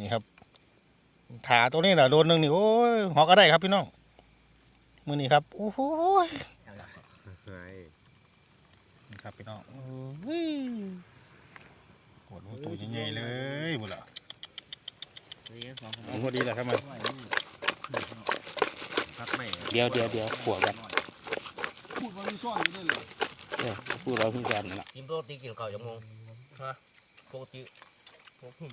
นี่ครับถาตัวนี้น่ะโดนหนึ่งนี่โอ้ยหอกก็ได้ครับพี่น้องมือนี้ครับโอ้โหยนี่ครับพี่น้องโอ้ยปวดหัวตัวใหญ่ๆเลยหมดละเอาพอดีแหละครับมันเดี๋ยวเดี๋ยวเดี๋ยวขวกันพูดว่ามีซ่อนอยู่ด้วยเหรอเออพูดเราพิ่งกันนั่นแหละกินโปรตีนกินข้าวยังงงฮะปกติผม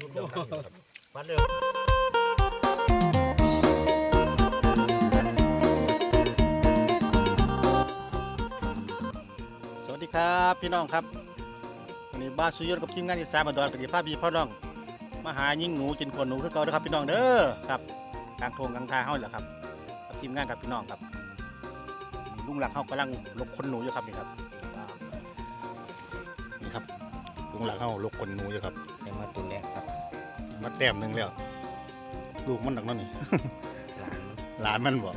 ชุดเดียวกันอยู่ครับวันเดียวสวัสดีครับพี่น้องครับวันนี้บ้านสุยนต์กับทีมงานอีสานบันดอนปฏิภาพพี่พ่อน้องมาหายิงหนูกินขวหนูคือเก่าเด้อครับพี่น้องเด้อครับกลางทงกลางทางเฮาแหละครับกับทีมงานกับพี่น้องครับลุงหลักเฮากำลังลกคนหนูอยู่ครับนี่ครับนี่ครับลุงหลักเฮาลกคนหนูอยู่ครับยังมาตัวแรกครับ มาแต้มหนึ่งแล้วลูกมันดังนั่นนี่หลานหลานมันบอก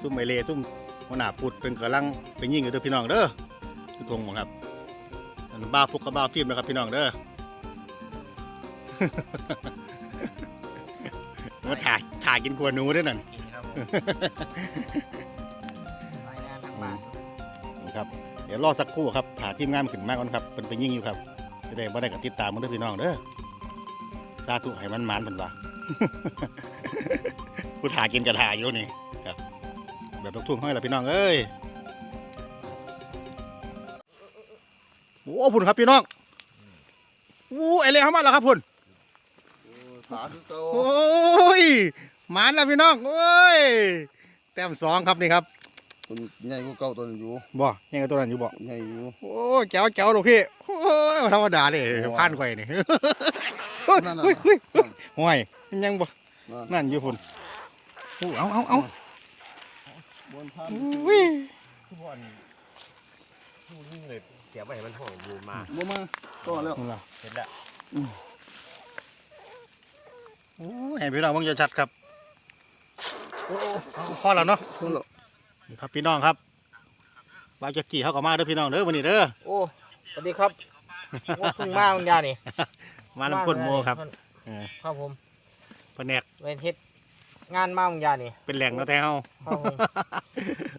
ซุ่มไอเล่ซุ่มหัวหน้าปุดเป็นกำลังเป็นยิ่งอยู่เด้อพี่น้องเด้อคือทงบ่ครับอันบ้าฟุกกับบ้าฟิล์มนะครับพี่น้องเด้อ มาถ่ายถ่ายกินกัวหนูด้วยนั่นครับรายงานทางบ้านครับเดี๋ยวรอสักครู่ครับถ่ายทีมงานขึ้นมาก่อนครับเป็นไปยิ่งอยู่ครับจะได้บ่ได้กับติดตามมันด้อพี่น้องเด้อาธุให้มันหมานเป็นว่าผู้ถ่ายกินกระถ่ายอยู่นี่ครับแบบลูกทุ่งห้อยละพี่น้องเอ้ยโอ้พุ่นครับพี่น้องโอ้ไอเล่เข้ามาแล้วครับพุ่นขาคือเก่าโอ้ยหมานแล้วพี่น้องโอ้ยแต้มสองครับนี่ครับ ตัวใหญ่กว่าเก่าตัวนั้นอยู่บ่ยังไงตัวนั้นอยู่บ่ใหญ่อยู่โอ้ยแก้วแก้วลูกพี่โอ้ยบ่ธรรมดาเลยผ่านไข่นี่เฮ้ยนั่นน่ะเฮ้ยเฮ้ยเฮ้ยห่วยยังบ่นั่นนั่นอยู่พุ่นโอ้เอาเอาเอาบนท่านอุ้ยทุกวันทุกนี่เลยเสียไปให้มันห่องบูมาบ่มาต่อแล้วนั่นล่ะเสร็จแล้วโอ้ยให้พี่น้องเบิ่งจะชัดครับโอ้เอาพอแล้วเนาะต่อแล้ว นี่ครับพี่น้องครับบาวจักกี้เขาก็มาเด้อพี่น้องเด้อวันนี้เด้อโอ้สวัสดีครับโอ้เพิ่งมาบางยานี่มาน้ำก้นโมครับเออครับผมแผนกเวนเฮ็ดงานมาบางยานี่ เป็นแหล่งแล้วแต่เฮาครับผม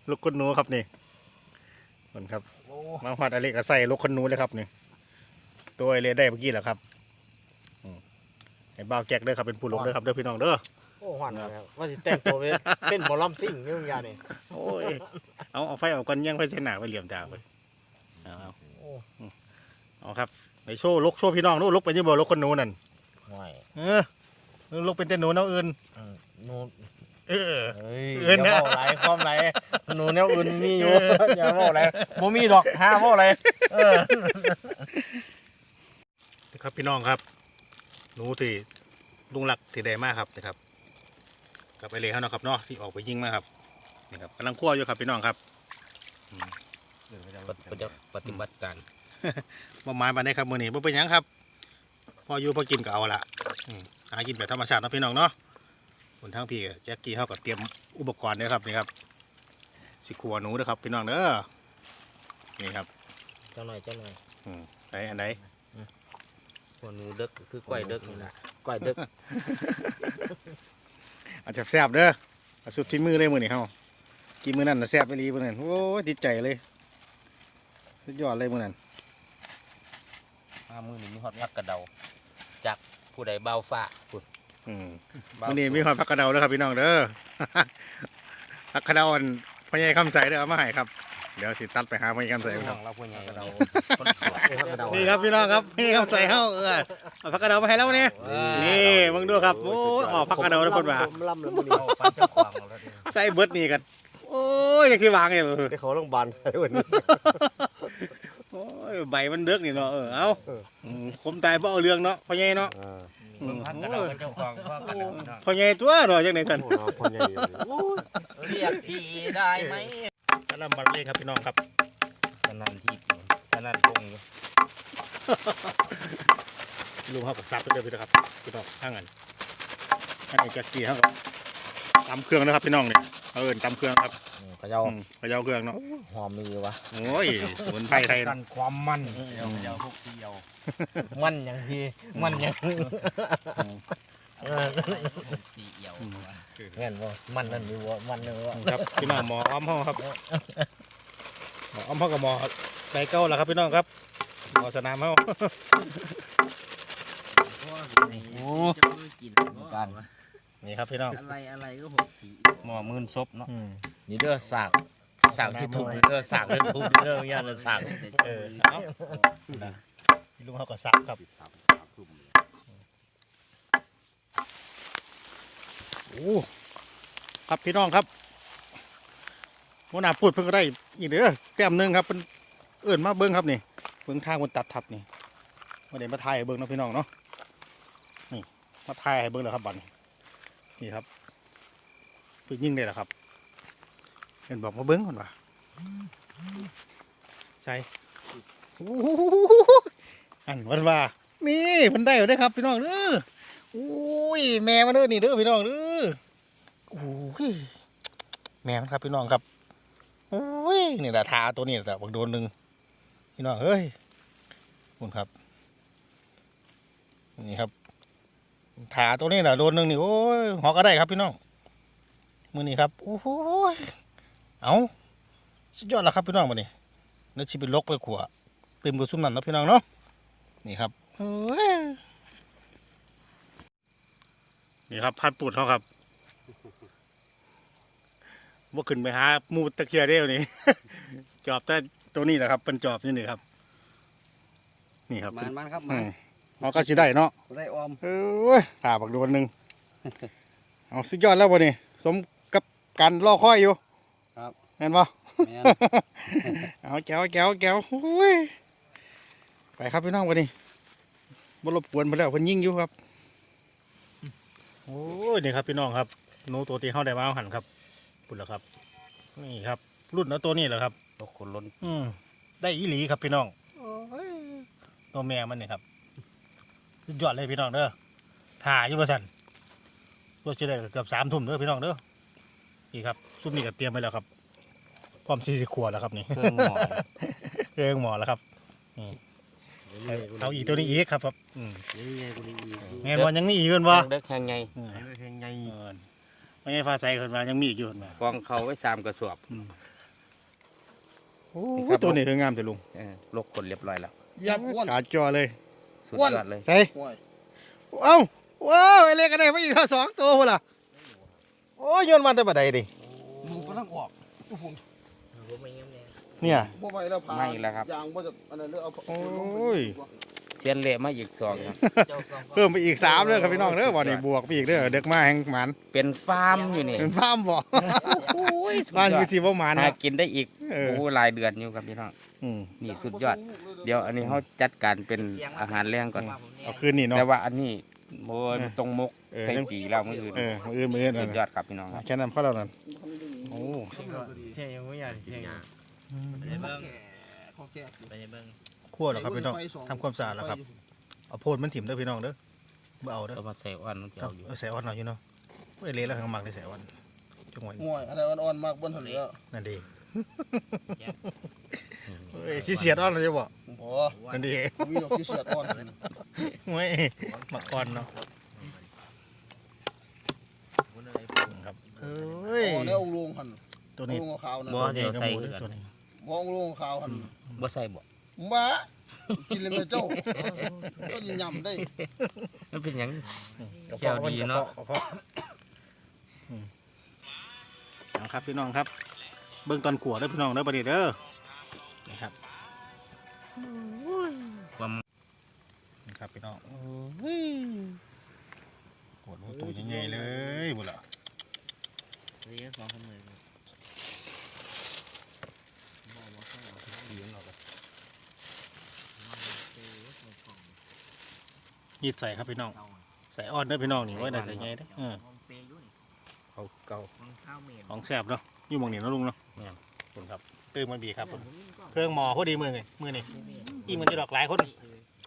ลูกคนหนูครับนี่คนครับโอ้มาหอดอะไรก็ใส่ลูกคนหนูเลยครับนี่ตัวไอเลได้เมื่อกี้แหละครับอืมให้บ่าวแจกเด้อครับเป็นผู้ลงเด้อครับเด้อพี่น้องเด้อ โอ้หวานครับว่าสิแต่งตัวเป็นเป็นหมอลำซิ่งนี่บางยานี่โอ้ยเอาเอาไฟเอากันยังไฟเส้นหนาไปเหลี่ยมตาไปเอาเอาโอ้เอาครับไปโชว์ลกโชว์พี่น้องดูลกเป็นยังบ่ลกคนหนูนั่นห่วยเออลกเป็นแต่หนูเน้าอื่นอืมหนูเออเอ้ยเอิ้นอนะย่าเว้าไรความไรหนูแนวอื่นมีอยู่ อย่าเว้าไรบ่มีดอกห้าเว้าไรเออครับพี่น้องครับ หนูที่ลุงหลักที่ได้มากครับนะครับ กับไอเลเขาเนาะครับเนาะที่ออกไปยิงมาครับนี่ครับกำลังคั่วอยู่ครับพี่น้องครับปฏิบัติการบ่หมายมาได้ครับมื้อนี้บ่เป็นหยังครับพออยู่พอกินก็เอาละอืมหากินแบบธรรมชาติเนาะพี่น้องเนาะคนทั้งพี่กับแจ็คกี้เขาก็เตรียมอุปกรณ์เด้อครับนี่ครับสิขัวหนูเด้อครับพี่น้องเด้อนี่ครับเจ้าหน่อยเจ้าหน่อยอืมไหนอันไหนหัวหนูเด็กคือกล้วยเด็กนี่นะกล้วยเด็ก อาจจะแซ่บๆเด้อเอาสุดฝีมือเลยมื้อนี้เฮากินมื้อนั้นน่ะแซ่บไปรีมื้อนั้นโอ้ยติดใจเลยสุดยอดเลยมื้อนั้นมามือนี่มีฮอดงักกระเดาจากผู้ใดเบาฟ้าผู้อืมเบามื้อนี้มีความผักกระเดาเด้อครับพี่น้องเด้อผักกระเดาอันพ่อใหญ่คำใสเด้อเอามาให้ครับ เดี๋ยวสิตัดไปหาพ่อใหญ่คำใสใส่ครับ เราผู้ใหญ่กระเดาคนสวยพักกระเดานี่ครับพี่น้องครับนี่ครับใส่เข้าเออเอาผักกระเดามาให้แล้วเนี่ยนี่มึงดูครับโอ้ยออกผักกระเดาแล้วคนว่าผมล่ำแล้วมือนี้เอาฟันเจ้าของแล้วดิใส่เบิดนี่กัน โอ้ยนี่คือวางไงไปเขาโรงพยาบาลไปวันนี้โอ้ยใบมันเดือกนี่เนาะเออเอามคมตายเพราะเอาเรื่องเนาะพ่อใหญ่เนาะอืมพักกระเดาเป็นเจ้าของพักกระเดาพ่อใหญ่ตัวเนาะจังไหนท่านพ่อใหญ่เรียกพี่ได้ไหม กำลังบัดเลยครับพี่น้องครับสนั่นที่สนั่นตรงอยู่ลุงเขากับซับไปเลยพี่น้องครับพี่น้องข้างกันอันนี้แจ็คกี้เขากับตำเครื่องนะครับพี่น้องเนี่ยเอิญตำเครื่องครับเขย่าอืมเขย่าเครื่องเนาะหอมมีวะโอ้ยสมุนไพรไทยกันะนความมันเดี๋ยวเดี๋ยวพวกเดียวมันอย่างที่มันอย่างสีเอียว เงี้ยบ่มันนั่นมีบ่มันนั่นบ่ครับพี่น้องหมออ้อมห้องครับหมออ้อมห้องกับหมอไดเก้าแล้วครับพี่น้องครับหมอสนามเฮาโอ้กินกันนี่ครับพี่น้องอะไรอะไรก็หกสีหมอมื่นซบเนาะนี่เด้อสากสากที่ถูกนี่เด้อสากที่ถูกเด้อย่านสากเออเอานะพี่ลุงเขาก็สับครับโอ้ ครับพี่น้องครับหัวหน้าพูดเพิ่งได้อีกเด้อแต้มหนึ่งครับเป็นเอิ่นมาเบิ้งครับนี่เบิ้งทางบนตัดทับนี่มาเดี๋ยวมาถ่ายเบิ้งนะพี่น้องเนาะนี่มาถ่ายให้เบิ้งแล้วครับบัดนี้นี่ครับเพิ่งยิ่งได้แล้วครับ เห็นบอกมาเบิ้งก่อนว่าใช่อันวันว่านี่มันได้อยู่ด้ครับพี่น้องเด้อโอ้ยแม่มันเด้อนี่เด้อพี่น้องเด้อ โอ้ยแม่นครับพี่น้องครับโอ้ยนี่แหละทาตัวนี้แต่บักโดนหนึ่งพี่น้องเฮ้ยคุณครับ นี่ครับถาตัวนี้แหละโดนหนึ่งนี่โอ้ยหอกก็ได้ครับพี่น้องมือนี้ครับโอ้โหเอาสุดยอดแล้วครับพี่น้องมาเนี่นึกชิไปลกไปขวเต็มกับซุ้มนั่นนะพี่น้องเนาะนี่ครับโอ้ย นี่ครับพัดปูดเขาครับว่าขึ้นไปหาหมูตะเคียนเดียวนี่ จอบแต่ตัวนี้แหละครับเป็นจอบนี่นี่ครับ นี่ครับมันมันครับอืมันมเขาก็สิได้เนาะได้ออมเอ้ยขาบักโดนหนึ่งเอาสุดยอดแล้ววันนี้สมกับการรอคอยอยู่ ครับแม่นบ่แม่นเอาแก้วแก้วแก้วโอ้ยไปครับพี่น้องวันนี้บ่รบกวนไปแล้วเพิ่นยิงอยู่ครับ โอ้ยนี่ครับพี่น้องครับหนูตัวที่เฮาได้มาเอาหันครับปุ่นแล้วครับ นี่ครับ รุ่นเอาตัวนี้แหละครับตกคนล้นอืมได้อีหลีครับพี่น้องตัวแม่มันนี่ครับสุดยอดเลยพี่น้องเด้อถ่าอยู่ประสันตัวเฉลี่ยเกือบสามทุ่มเด้อพี่น้องเด้อนี่ครับซุปนี่ก็เตรียมไว้แล้วครับพร้อมสี่สิบขวดแล้วครับนี่เครื่องหม้อเครื่องหมอแล้วครับนี่ เอาอีกตัวนี้อีกครับครับอืมนี่ไงกูนี่อีกแม่นว่ายังมีอีกเกินวะเด็กแห่งไงแข่งไงไม่ใช่ฟ้าใสเกินมายังมีอีกอยู่เกินมากองเขาไว้สามกระสอบโอ้นี่ครับตัวนี้คืองามแต่ลุงเออลกคนเรียบร้อยแล้วยับอ้วนกาดจอเลยสุดยอดเลยใส่ห่วยเอ้าว้าวไอเล็กกันได้มาอีกแล้วสองตัวพุ่นล่ะโอ้ยโยนมาแต่บัดใดดิหมูกำลังออก เนี่ย บ่ไหวแล้วพาไม่แล้วครับยางบ่จะอันนั้นเลือกเอาโอ้ย เสียนเละมาอีกสองครับเพิ่มไปอีกสามเลยครับพี่น้องเด้อวันนี้บวกไปอีกเด้อเด็กมาแห่งหมันเป็นฟาร์มอยู่นี่เป็นฟาร์มบ่โอ้ยสุดบ้านยออยู่ดสิบ่หมันหานะกินได้อีกเออโอ้หลายเดือนอยู่ครับพี่น้องอืมนี่สุดยอด เดี๋ยวอันนี้เขาจัดการเป็นอาหารแรงก่อน เอาคืนนี่เนาะ แต่ว่าอันนี้โมยเออตรงมุกเออ ใส่ปีแล้วมืออื่นเออมืออื่นมืออื่นสุนั่นดยอน่ะดครับพี่น้องครับแค่นั้นพอแล้วนั่นโอ้ เสียยังไม่อยากเสีย ยังเขาแก่ไปเบิ่งคั่วแล้วครับพี่น้องทำความสะอาดแล้วครับเอาโพดมันถิ่มเด้อพี่น้องเด้อบ่เอาเด้อก็มาใส่อ่อนมันจะเอาเอาอยู่เอาใส่อ่อนหน่อยอยู่เนาะเว้ยเละแล้วข้างหมักได้ใส่อ่อนจังหวะนี้ห่วยอะไรอ่อนๆมากบนถนนแล้วนั่นดีเฮ้ยสิเสียดอ่อนเลยจะบอกโอ้นั่นดีมีดอกที่เสียดอ่อนเว้ยหมักอ่อนเนาะครับเอ้ยอ๋อแล้วองค์ลงหันตัวองนี้ค์ลงขาวนั่นบ่เดี๋ยวใส่ตัวคือนี้ กันตัวนี้บ่องค์ลงขาวหันบ่ใส่บ่บ้ากินเลยแม่เจ้าก็ยิงยำได้มันเป็นหยังกระแก้วเพาะดีกระเนาะเพาะกระเพาะอืมเอาครับพี่น้องครับ เบื้องตอนขวดเด้อพี่น้องเด้อประเดี๋ยวเด้อนี่ครับความนี่ครับพี่น้องโอ้ยขวดตัวใหญ่ๆเลยบุญละนี่สองคนเลย ยีดใส่ครับพี่น้อง ใส่อ้อนเด้อพี่น้องนี่ไว้ได้ใส่ไงเด้อเออเอาเก่าของแซ่บเนาะอยู่หมองนี่เนาะลุงเนาะเนี่ยขอบคุณครับตื้อมันบีครับผมเครื่องหมอพอดีมือไงมือนี่อีมันจะดอกหลายคน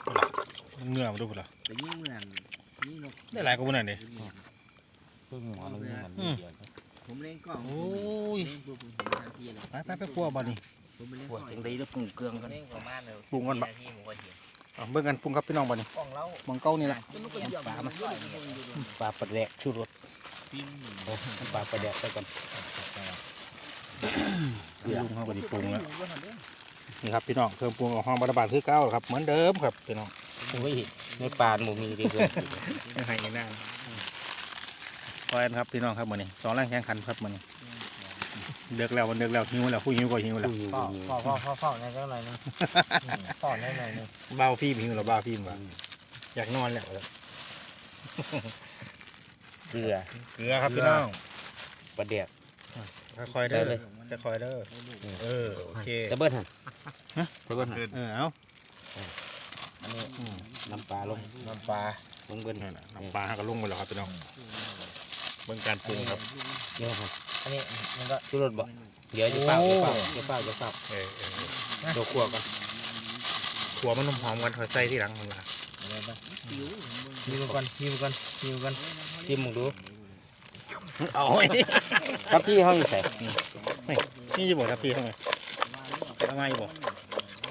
บุญละเงือมาดูบุญละแต่ยิ่งเหมือนนี่นกได้หลายกว่าบุญนั่นดิเพิ่งหัวมันเหมือนอืมเดียวผมเล่นกล้องโอ้ยเล่นปุ๊บผมเห็นทันทีเลยไปไปไปครัวบ่นี่ผมไปเล่น ปวดกล้องจังไดแล้วปรุงเกลืองกันเล่นประมาณเลยปรุงก่อนบ่ที่ผมก็เห็นเอาเบิ่งกันปรุงครับพี่น้องบ่นี่กล้องเรามองเก้านี่แหละปลามาใส่ปลาปลาแดกชูรสปิ้งโอ้ปลาปลาแดกไปก่อนลุงเขาก็สิปรุงแล้วนี่ครับพี่น้องเครื่องปรุงของห้องบริบาลคือเก้าครับเหมือนเดิมครับพี่น้องโอ้ยในปลาหมูมีดีเลยไม่ให้ในหน้าซอยกันครับพี่น้องครับมื้อนี้สองแรงแข่งขันครับมื้อนี้ เดือกแล้วมันเดือกแล้วหิวแล้วผู้หิวก็หิวแล้วพ่อพ่อพ่อพ่อพ่อในเจ้าหน่อยนึงพ่อในหน่อยนึงบ้าวพี่หิวแล้วบ้าวพี่ว่าอยากนอนแล้วเกลือเกลือครับพี่น้องปลาแดกค่อยๆเด้อได้เลยค่อยๆเด้อเออโอเคจะเบิ้ลหันจะเบิ้ลหันเออเอาอันนี้น้ำปลาลงน้ำปลาลงเบิ้ลนั่นน่ะน้ำปลาก็ลงไปแล้วครับพี่น้อง เบิ่งการปรุงครับเดี๋ยวครับอันนี้มันก็ชูรสบ่เดี๋ยวจะเปล่าจะเปล่าจะเปล่าจะเปล่าเออเออเดี๋ยวคั่วกันขัวมันหอมๆกันค่อยใส่ที่หลังมันละมีมันก่อนมีมันก่อนมีมันก่อนชิมมึงดูเอาไว้ครับพี่เขาอยู่ใส่นี่จะบอกทับพี่เขาไงทำไมบอก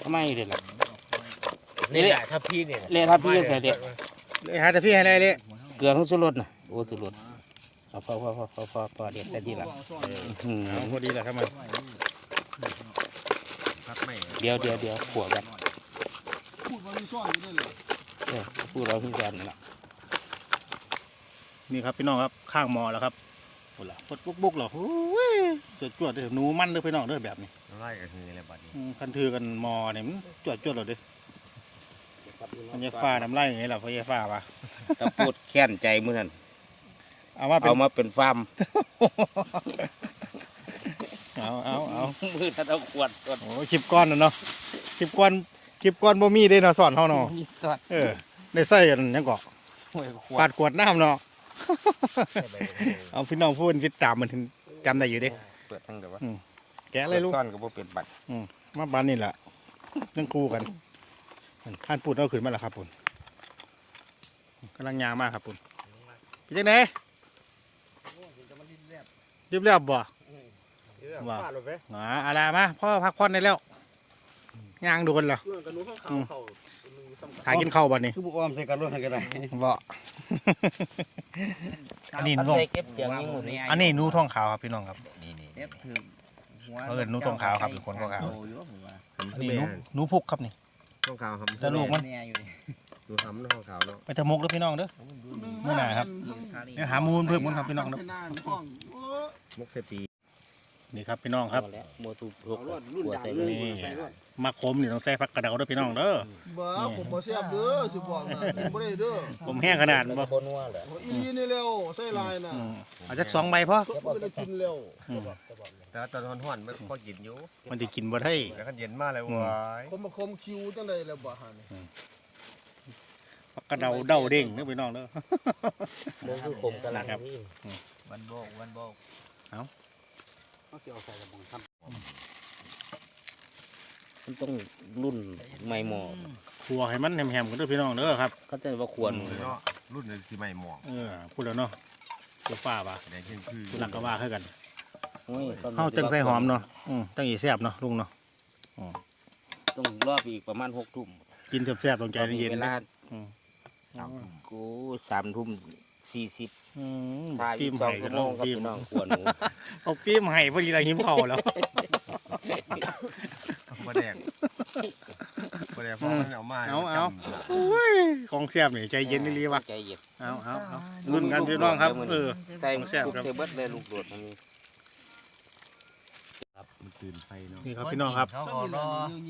ทำไมเด็ดล่ะนี่แหละถ้าพี่เนี่ยเละครับพี่ใส่เด็ดเลยหาแต่พี่ให้ได้เลยเกลือของสุรสนะโอ้สุรส เอาพอพอพอพอพอพอเด็ดแต่ทีหลังอืมเอาพอดีแหละครับมันพักไม่เดี๋ยวเดี๋ยวเดี๋ยวขัวกันพูดว่ามีซ่อนอยู่ด้วยเหรอเออพูดเราที่กันนั่นแหละนี่ครับพี่น้องครับข้างหมอแล้วครับโอ้ล่ะปดบุกบุกๆเหรอโอ้ยจวดจวดๆเด้อหนูมันเด้อพี่น้องเด้อแบบนี้ไล่กันทีเลยบัดนี้อืมคันถือกันหมอเนี่ยมันจวดจวดๆเหรอเด้อมันจะฟ้าน้ำไล่อย่างไงล่ะพ่อจะฟ้าปะตะพูดแค้นใจมือนั่น เอามาเป็นเอามาเป็นฟาร์มเอาเอาเอามือถ้าเอาขวดสดโอ้ยคลิปก้อนน่ะเนาะคลิปก้อนคลิปก้อนบ่มีเด้เนาะสอนเฮาเนาะนี่สดเออได้ใส่กันหยังก็ห่วยขวปาดดขวดน้ำเนาะเอาพี่น้องพูดฟิตตามมันถึงจำได้อยู่เด้เปิดตั้งแต่ว่าแกะเลยลูกซ่อนก็บ่เป็นบัตรมาบ้านนี่แหละนั่งคู่กันท่านพูดเอาขึ้นมาแล้วครับปุ่นกำลังยางมากครับปุ่นพี่จังไหน รีบเรียบบ่ว่าฟาดลงไปอ๋ออะไรมาพ่อพักผ่อนได้แล้วยางโดนแล้วเรื่องกันนู้นข้างเขาเขาหากินข้าวบ่นี่คือบุกออมใส่กันรถให้กันได้บ่อันนี้นูใส่เก็บเสียงยิงหมดนี่อันนี้นูท่องขาวครับพี่น้องครับนี่นี่เด็ดถือหัวเออหนูตรงขาวครับเป็นคนขาวโตอยู่ผมว่าอันนี้นูนูพุกครับนี่ข้างขาวครับแต่ลูกมันแม่อยู่นี่ดูทำข้างขาวเนาะไปทะมกเด้อพี่น้องเด้อเมื่อไหร่ครับเดี๋ยวหามูลเพิ่มมันครับพี่น้องเด้อ มุกเซปีนี่ครับพี่น้องครับเอาแล้วโมตูพกรุ่นขวดดังใส่เลเลยยมาคมนี่ต้องใส่ผักกระเดาเด้อพี่น้องเด้อบ้าผมบ่แซ่บเด้อสิบอกนะกินบ่ได้เด้อผมแห้งขนาดบ่บนัวเหรอโอ้อีนี่เร็วใส่ลายน่ะอืมเอาจักสองใบพอก็บ่ได้กินเร็วอืมแต่ว่าตอนร้อนๆไม่พอกินอยู่มันจะกินบ่ได้แล้วก็เย็นมากเลยอืมวายผมมาคมคิวจังได๋แล้วบ่หานี่ผักกระเดาเด้าเด้งเด้อพี่น้องเด้อเรื่องคือคมกำลังครับนี่วันโบกวันโบก มันต้องรุ่นไม่หมอขัวให้มันแหมๆกันเด้อพี่น้องเด้อครับเขาจะว่าควรเนาะรุ่นสีใหม่หมอกเออพูดแล้วเนาะตัวฟ้าป่ะแดงขึ้นคือผู้หลักก็ว่าคือกันโอ้ยตอนนี้เฮาจังใส่หอมเนาะอืมจังอีแซ่บเนาะลุงเนาะต้องรอบอีกประมาณหกทุ่มกินแซ่บๆต้องใจเย็นเวๆลานะอืมกูสามทุ่ม สี่สิบอืมถ่ายฟิอีล์มกสอไห้งกัชั่นวโมเนาะงครับฟิล์มพี่น้องควรหนูเอาฟิล์มไห้พอดีเราหิวเข่าวแล้ว บะแดงบะแดงพอมันเอามาเอาเอาโอ้ยของแซ่บนี่ใจเย็นนี่ลีวะใจเย็นเอาเอาเอารุ่นกันพี่น้องครับเออ ใส่แซ่บลูกครับเซเบิร์ตเลยลูกโดดมันมีมันตื่นไฟเนาะนี่ครับพี่น้องครับ เขาขอรอ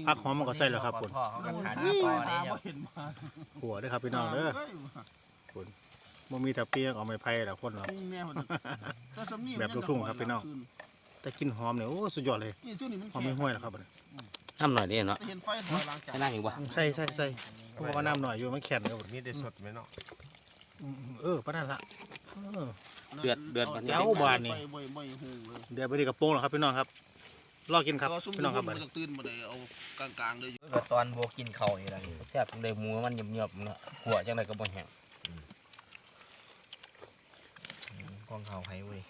ผักหอมมันก็ใส่แล้วครับคุณพ่อเขาก็ทานหน้าปอนี่เดี๋ยวเห็นมาขัวเด้อครับพี่น้องเด้อ บ่มีแต่เปียกเอาไม้ไผ่ละคนเนาะแม่มันถ้าสำนีแบบลูกทุ่งครับพี่น้อง แต่กินหอมเนี่ยโอ้สุดยอดเลยนี่ช่วงนี้มันหอมไม่ห้วยแล้วครับบัดนี้ทำหน่อยดิเนาะเห็นไฟถอยหลังจากจะนั่งอีกวะใส่ใส่ใส่เพราะว่าน้ำหน่อยอยู่มันแข็งเลยนี่ได้สดไหมเนาะเออปะนั่นละเออเดือดเดือดมันเจ้าบานนี่บ่บ่ฮู้เลยเดี๋ยวไปดีกระโปรงแล้วครับพี่น้องครับรอกินครับพี่น้องครับบัดมันนี้ตื่นบ่ได้เอากลางๆเลยก็ตอนโบกินเขาอยู่แล้วแซ่บเลยหมูมันหยบๆเนาะขัวจังไรก็บ่แห้ง กองเขาไห้เว้ย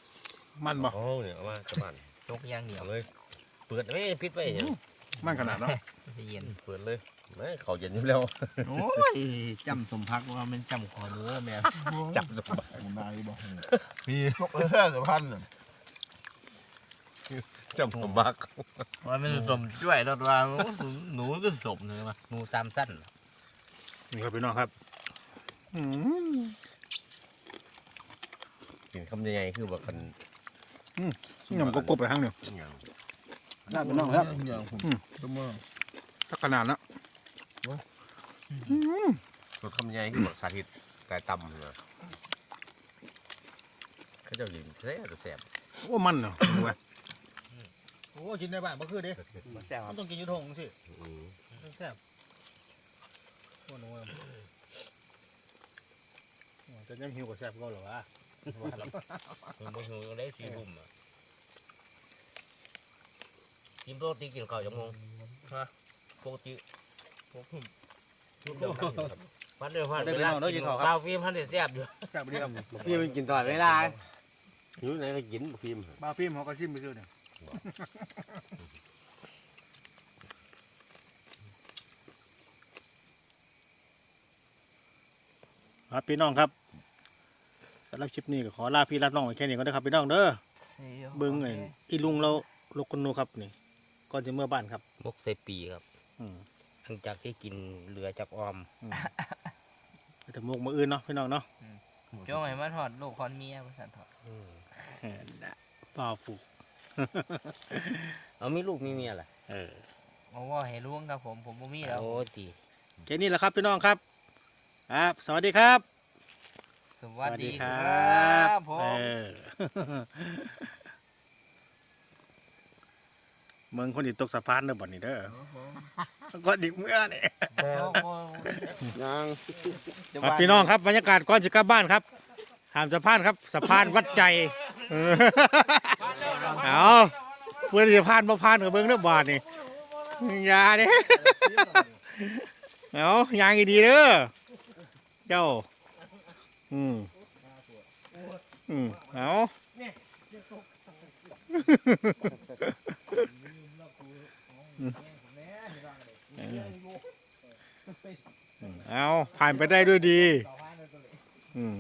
มันบ่โอ้เนี่ยเอามาจะบ้านยกอย่างเดียวเอาเลย เปิดไม่พิษไปอย่างมันขนาดเนาะจะเย็นเปิดเลยไม่เขาเย็นอยู่แล้วโอ้ยจำสมพักว่ามันจำขอรู้แม่จับสบายนายบอกพี่นกเออสุพรรณน่ะจับสบักว่ามันสมช่วยรถว่าหนูก็สมเลยมาหนูสามสั้น นี่ครับพี่น้องครับ อืม กินคำยังไงคือแบบกันนี่มันก็กบไปทางเดียวอย่างน่าเป็นน้องแล้วอย่างผมอืมตัวเมืองถ้าขนาดแล้วรสคำยังไงคือแบบสาธิตไก่ต่ำเลยเขาเจะยินแซ่บแซ่บโอ้มันเนาะดูไว้โอ้กินได้บ้างบ่คือเด้แซ่บมันต้องกินอยูทงสิอืมแซ่บโอ้โหจะยังหิวกว่าแซ่บก็เหรอวะ มันบ่หิวได้สี่ทุ่มอะกินปกติกินข้าวยังงงฮะปกติปกติพันเดียวพันเวลากินข้าวฟิล์มพันเดียวแซ่บอยู่แซ่บดีครับพี่มันกินตลอดเวลาหิวไหนก็กินฟิล์มบาฟิล์มเขาก็ชิมไปซื้อเนี่ยครับพี่น้องครับ สำหรับคลิปนี้ก็ขอลาพี่ลาน้องไว้แค่นี้ก็ได้อครับพี่น้องเด้อเบิ้งไอ้อีลุงเราลูกคนนูครับนี่ก่อนจะเมื่อบ้านครับมกใส่ปีครับ อืมหลังจากที่กินเหลือจากออมแต่หมกมืออื่นเนาะพี่น้องเนาะจ้องไอ้มาถอดลูกคอนเมียมาสันถอดเออป่าฝูกเอามีลูกมีเมียล่ะเออมาว่าให้ลุงครับผมผมบ่มีแล้ว โอ้ตี แค่นี้แหละครับพี่น้องครับ ครับ สวัสดีครับ สวัสดีคครรัับผเอมอเมืองคนที่ตกสะพานเด้อบ่นี่เด้อก็ดิเมื่อนี่ยังครับพี่น้องครับบรรยากาศก่อนจะกลับบ้านครับหามสะพานครับสะพานวัดใจเออเอาเพื่อนสะพานบ่พานกับเบิ่งเด้อบาดนี่อย่าเด้เอายางอีดีเด้อเจ้า อืมอืมเอาเอาผ่านไปได้ด้วยดี อืม